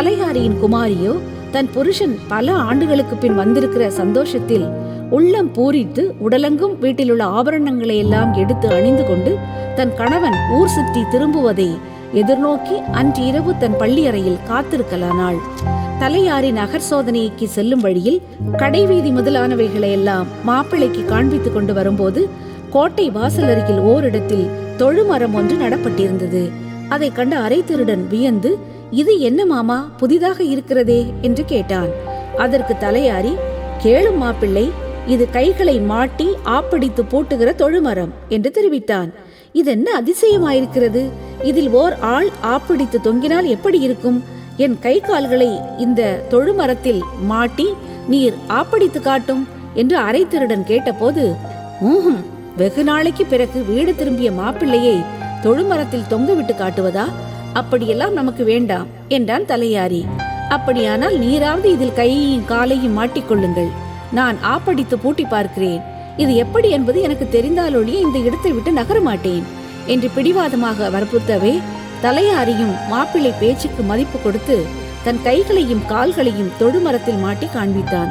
தலையாரியின் குமாரியோ தன் புருஷன் பல ஆண்டுகளுக்கு பின் வந்திருக்கிற சந்தோஷத்தில் உள்ளம் பூரித்து உடலெங்கும் வீட்டிலுள்ள ஆபரணங்களை எல்லாம் எடுத்து அணிந்து கொண்டு தன் கணவன் ஊர் சுற்றி திரும்புவதை எதிர்நோக்கி அன்று இரவு தன் பள்ளியறையில் காத்திருக்கலானாள். தலையாரி நகர் சோதனைக்கு செல்லும் வழியில் கடைவீதி முதலானவைகளை எல்லாம் மாப்பிள்ளைக்கு காண்பித்துக் கொண்டு வரும்போது கோட்டை வாசல் அருகில் ஓரிடத்தில் தொழுமரம் ஒன்று நடப்பட்டிருந்தது. அதை கண்ட அரை திருடன் வியந்து இது என்ன மாமா புதிதாக இருக்கிறதே? என்று கேட்டான். அதற்கு தலையாரி கேளும் மாப்பிள்ளை இது கைகளை மாட்டி ஆப்படித்து பூட்டுகிற தொழுமரம் என்று தெரிவித்தான். இதென்ன அதிசயமாயிருக்கிறது? இதில் ஓர் ஆள் ஆப்பிடித்து தொங்கினால் எப்படி இருக்கும்? என் கை கால்களை இந்த தொழுமரத்தில் மாட்டி நீர் ஆப்படித்து காட்டும் என்று அரைத்திருடன் கேட்டபோது ஊஹும் வெகு நாளைக்கு பிறகு வீடு திரும்பிய மாப்பிள்ளையை தொழுமரத்தில் தொங்கவிட்டு காட்டுவதா? அப்படியெல்லாம் நமக்கு வேண்டாம் என்றான் தலையாரி. அப்படியானால் நீராவது இதில் கையையும் காலையும் மாட்டிக்கொள்ளுங்கள் நான் ஆப்படித்து பூட்டி பார்க்கிறேன். இது எப்படி என்பது எனக்கு தெரிந்தாலொழிய இந்த இடத்தை விட்டு நகர மாட்டேன் என்று பிடிவாதமாக வற்புறுத்தவே தலையாரியும் மாப்பிள்ளை பேச்சுக்கு மதிப்பு கொடுத்து தன் கைகளையும் கால்களையும் தொழுமரத்தில் மாட்டி காண்பித்தான்.